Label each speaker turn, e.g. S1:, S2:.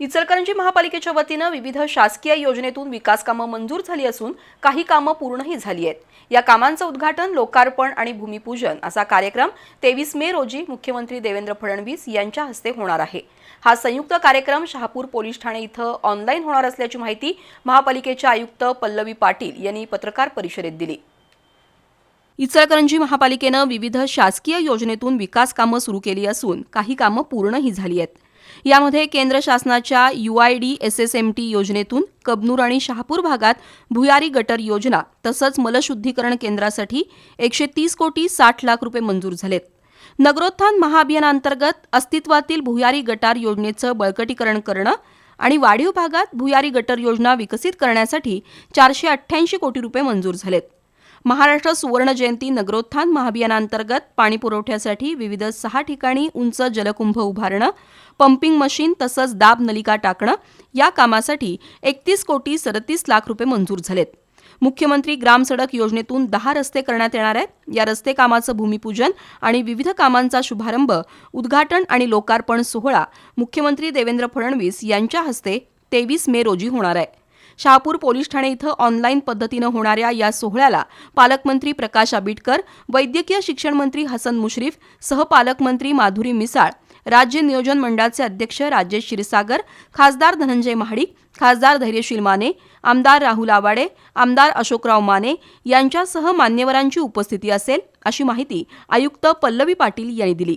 S1: इचलकरंजी महापालिकेच्या वतीनं विविध शासकीय योजनेतून विकास कामं मंजूर झाली असून काही कामं पूर्णही झाली आहेत. या कामांचं उद्घाटन लोकार्पण आणि भूमिपूजन असा कार्यक्रम तेवीस मे रोजी मुख्यमंत्री देवेंद्र फडणवीस यांच्या हस्ते होणार आहे. हा संयुक्त कार्यक्रम शहापूर पोलीस ठाणे इथं ऑनलाईन होणार असल्याची माहिती महापालिकेचे आयुक्त पल्लवी पाटील यांनी पत्रकार परिषदेत दिली. इचलकरंजी महापालिकेनं विविध शासकीय योजनेतून विकास कामं सुरू केली असून काही कामं पूर्णही झाली आहेत. यामध्ये केंद्र शासनाच्या U I S S M T योजनेतून कबनूर आणि शहापूर भागात भुयारी गटर योजना तसंच मलशुद्धीकरण केंद्रासाठी एकशे तीस कोटी साठ लाख रुपये मंजूर झालेत. नगरोत्थान महाअभियानांतर्गत अस्तित्वातील भुयारी गटार योजनेचं बळकटीकरण करणं आणि वाढीव भागात भुयारी गटर योजना विकसित करण्यासाठी चारशे अठ्ठ्याऐंशी कोटी रुपये मंजूर झालेत. महाराष्ट्र सुवर्ण जयंती नगरोत्थान महाभियानांतर्गत पाणी पुरवठ्यासाठी विविध सहा ठिकाणी उंच जलकुंभ उभारणं पंपिंग मशीन तसंच दाब नलिका टाकणं या कामासाठी एकतीस कोटी सदतीस लाख रुपये मंजूर झालेत. मुख्यमंत्री ग्राम सडक योजनेतून दहा रस्ते करण्यात येणार आहेत. या रस्ते कामाचं भूमिपूजन आणि विविध कामांचा शुभारंभ उद्घाटन आणि लोकार्पण सोहळा मुख्यमंत्री देवेंद्र फडणवीस यांच्या हस्ते तेवीस मे रोजी होणार आहे. शहापूर पोलीस ठाणे इथं ऑनलाईन पद्धतीनं होणाऱ्या या सोहळ्याला पालकमंत्री प्रकाश आबिटकर वैद्यकीय शिक्षण मंत्री हसन मुश्रीफ सहपालकमंत्री माधुरी मिसाळ राज्य नियोजन मंडळाचे अध्यक्ष राजेश क्षीरसागर खासदार धनंजय महाडिक खासदार धैर्यशील माने आमदार राहुल आवाडे आमदार अशोकराव माने यांच्यासह मान्यवरांची उपस्थिती असेल अशी माहिती आयुक्त पल्लवी पाटील यांनी दिली.